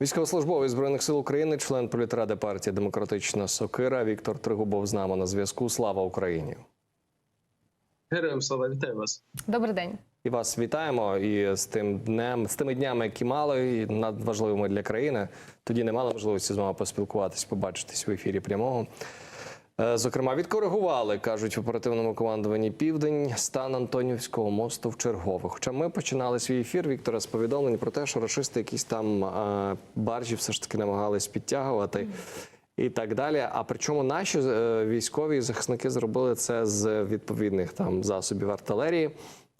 Військовослужбовець збройних сил України, член політради партії Демократична Сокира Віктор Тригубов з нами на зв'язку. Слава Україні! Героям слава вітаю вас. Добрий день. І вас вітаємо і з тим днем, з тими днями, які мали і надважливими для країни. Тоді не мали можливості з вами поспілкуватись, побачитись в ефірі прямого. Е, Зокрема, відкоригували, кажуть в оперативному командуванні Південь стан Антонівського мосту в чергове. Хоча ми починали свій ефір Віктора з повідомлень про те, що рашисти якісь там е, баржі все ж таки намагались підтягувати. І так далі. А причому наші е, військові захисники зробили це з відповідних там засобів артилерії.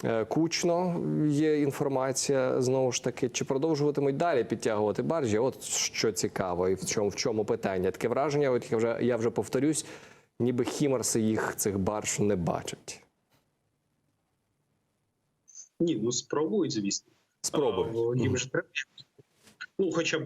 Е, Кучно є інформація знову ж таки, чи продовжуватимуть далі підтягувати баржі? От що цікаво, і в чому в чому питання? Таке враження, от я вже я вже повторюсь, ніби хімарси їх цих барж не бачать. Ні, ну спробують, звісно. Спробують. Їм ж треба. Ну, хоча б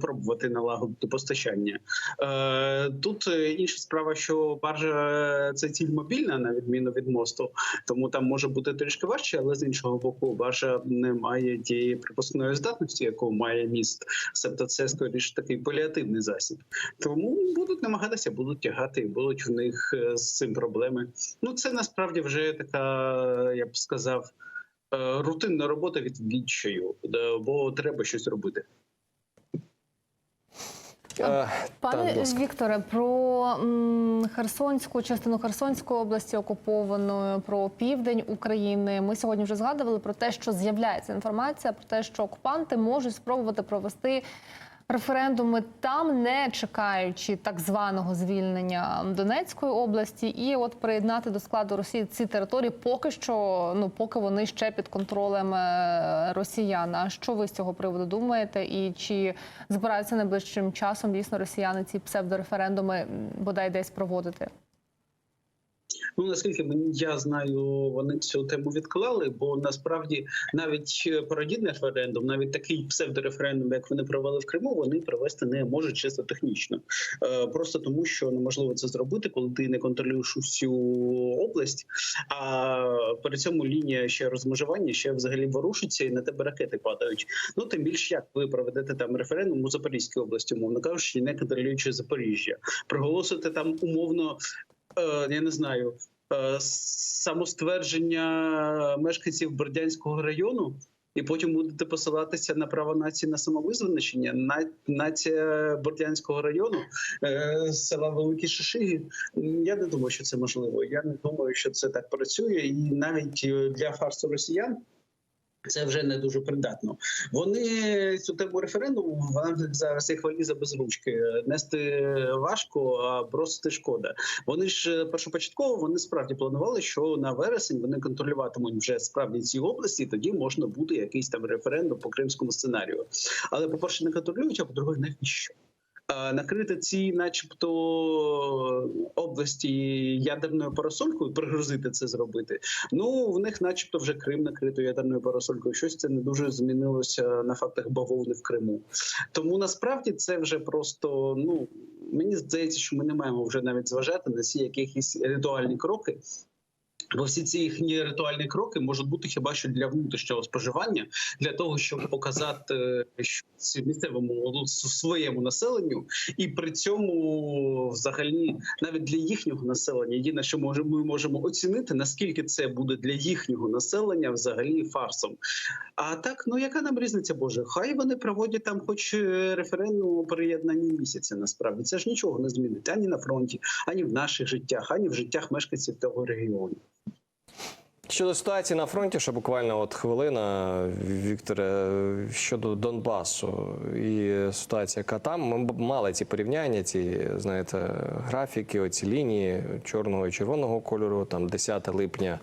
пробувати налагодити постачання. Е, тут е, інша справа, що баржа це ціль мобільна, на відміну від мосту, тому там може бути трішки важче, але з іншого боку, баржа не має тієї припускної здатності, яку має міст. Себто це скоріше такий паліативний засіб. Тому будуть намагатися, будуть тягати, будуть в них е, з цим проблеми. Ну це насправді вже така, я б сказав. е, Рутинна робота від відчаю, е, бо треба щось робити. Е, Пане так. Вікторе, про м, Херсонську частину Херсонської області окупованої, про південь України. Ми сьогодні вже згадували про те, що з'являється інформація про те, що окупанти можуть спробувати провести референдуми там, не чекаючи так званого звільнення Донецької області, і от приєднати до складу Росії ці території поки що, ну поки вони ще під контролем е, росіян. А що ви з цього приводу думаєте? І чи збираються найближчим часом дійсно росіяни ці псевдореферендуми бодай десь проводити? Ну наскільки мені я знаю, вони цю тему відклали, бо насправді навіть е, пародійний референдум, навіть такий псевдореферендум, як вони провели в Криму, вони провести не можуть чисто технічно, Е, просто тому, що неможливо це зробити, коли ти не контролюєш усю область. А при цьому лінія ще розмежування ще взагалі ворушиться, і на тебе ракети падають. Ну тим більше як ви проведете там референдум у Запорізькій області, умовно кажучи, не контролюючи Запоріжжя, проголосити там умовно. Е, я не знаю, е, самоствердження мешканців Бердянського району, і потім будете посилатися на право нації на самовизначення. На- Нація Бердянського району, е, села Великі Шишиги. Я не думаю, що це можливо. Я не думаю, що це так працює, і навіть для фарсу росіян. Це вже не дуже придатно. Вони цю тему референдуму вона зараз як валіза без ручки. Нести важко, а бросити шкода. Вони ж е, першопочатково вони справді планували, що на вересень вони контролюватимуть вже справді ці області. Тоді можна буде якийсь там референдум по кримському сценарію. Але по перше, не контролюють, а по-друге, навіщо? А, Накрити ці, начебто, області ядерною парасолькою, пригрозити це зробити. Ну в них, начебто, вже Крим накрито ядерною парасолькою. Щось це не дуже змінилося на фактах бавовни в Криму. Тому насправді це вже просто ну мені здається, що ми не маємо вже навіть зважати на ці якісь ритуальні кроки. Бо всі ці їхні ритуальні кроки можуть бути хіба що для внутрішнього споживання, для того, щоб показати е, щось місцевому своєму населенню, і при цьому, взагалі, навіть для їхнього населення, єдине, що може, ми можемо оцінити, наскільки це буде для їхнього населення взагалі фарсом. А так, ну яка нам різниця, Боже? Хай вони проводять там, хоч е, референдум приєднанні місяця. Насправді це ж нічого не змінить ані на фронті, ані в наших життях, ані в життях мешканців того регіону. Щодо ситуації на фронті, ще буквально от хвилина, Вікторе, щодо Донбасу і ситуація, яка там ми мали ці порівняння, ці знаєте, графіки, оці лінії чорного і червоного кольору, там 10 липня,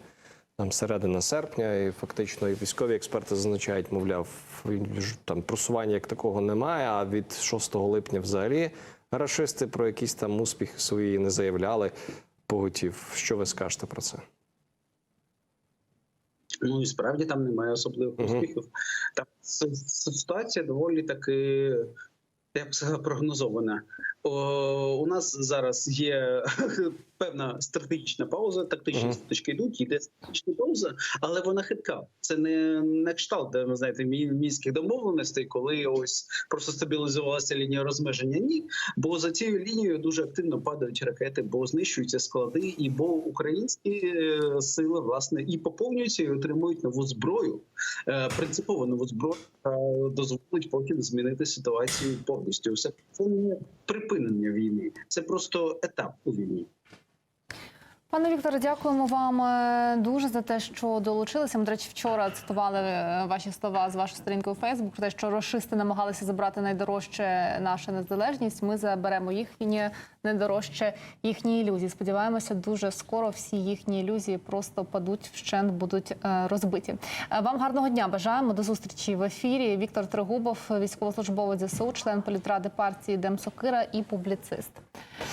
там середина серпня, і фактично і військові експерти зазначають, мовляв, там просування як такого немає. А від 6 липня взагалі рашисти про якісь там успіхи свої не заявляли. Поготів, що ви скажете про це? Ну і справді там немає особливих успіхів. Там ситуація доволі таки. Я б сказав, прогнозована. О, у нас зараз є певна стратегічна пауза, тактичні Мгм. статички йдуть, йде стратегічна пауза, але вона хитка. Це не, не кшталт, де ви знаєте, мінських домовленостей, коли ось просто стабілізувалася лінія розмеження. Ні, бо за цією лінією дуже активно падають ракети, бо знищуються склади, і бо українські е, сили власне і поповнюються, і отримують нову зброю, Е, принципово нову зброю дозволить потім змінити ситуацію повністю. Це не припинення війни, це просто етап у війні. Пане Вікторе, дякуємо вам е, дуже за те, що долучилися. Ми, до речі, вчора цитували е, ваші слова з вашої сторінки у Фейсбук про те, що рашисти намагалися забрати найдорожче наша незалежність. Ми заберемо їхнє найдорожче їхні ілюзії. Сподіваємося, дуже скоро всі їхні ілюзії просто падуть вщент, будуть е, розбиті. Вам гарного дня бажаємо до зустрічі в ефірі. Віктор Трегубов, військовослужбовець ЗСУ, член політради партії Демсокира і публіцист.